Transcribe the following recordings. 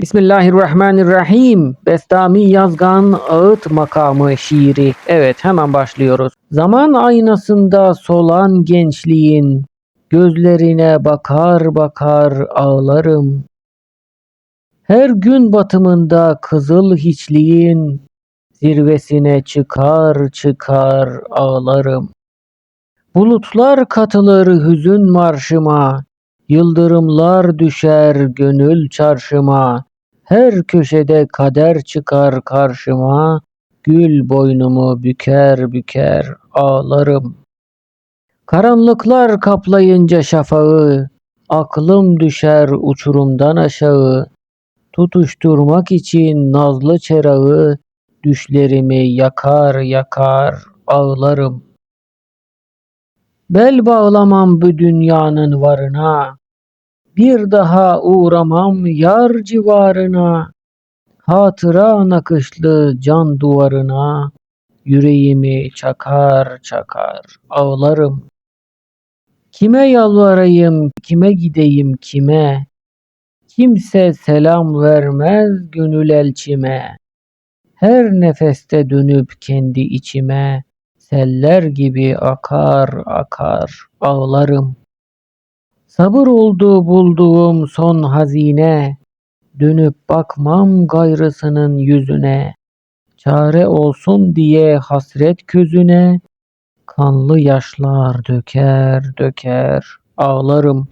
Bismillahirrahmanirrahim. Bestami Yazgan Ağıt makamı şiiri. Evet hemen başlıyoruz. Zaman aynasında solan gençliğin gözlerine bakar bakar ağlarım. Her gün batımında kızıl hiçliğin zirvesine çıkar çıkar ağlarım. Bulutlar katılır hüzün marşıma, yıldırımlar düşer gönül çarşıma. Her köşede kader çıkar karşıma, gül boynumu büker büker ağlarım. Karanlıklar kaplayınca şafağı, aklım düşer uçurumdan aşağı. Tutuşturmak için nazlı çerağı, düşlerimi yakar yakar ağlarım. Bel bağlamam bu dünyanın varına, bir daha uğramam yar civarına. Hatıra nakışlı can duvarına, yüreğimi çakar çakar ağlarım. Kime yalvarayım, kime gideyim, kime? Kimse selam vermez gönül elçime. Her nefeste dönüp kendi içime, seller gibi akar akar ağlarım. Sabır oldu bulduğum son hazine, dönüp bakmam gayrısının yüzüne. Çare olsun diye hasret közüne, kanlı yaşlar döker döker ağlarım.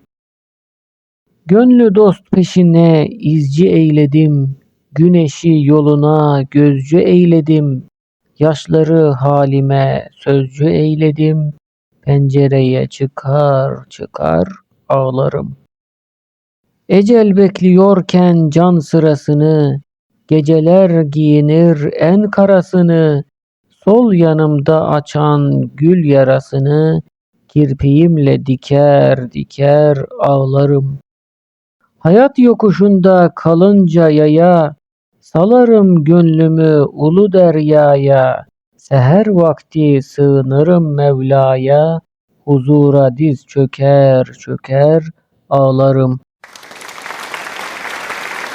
Gönlü dost peşine izci eyledim, güneşi yoluna gözcü eyledim. Yaşları halime sözcü eyledim, pencereye çıkar çıkar ağlarım. Ecel bekliyorken can sırasını, geceler giyinir en karasını, sol yanımda açan gül yarasını, kirpiğimle diker diker ağlarım. Hayat yokuşunda kalınca yaya, salarım gönlümü ulu deryaya, seher vakti sığınırım Mevla'ya, huzura diz çöker çöker ağlarım.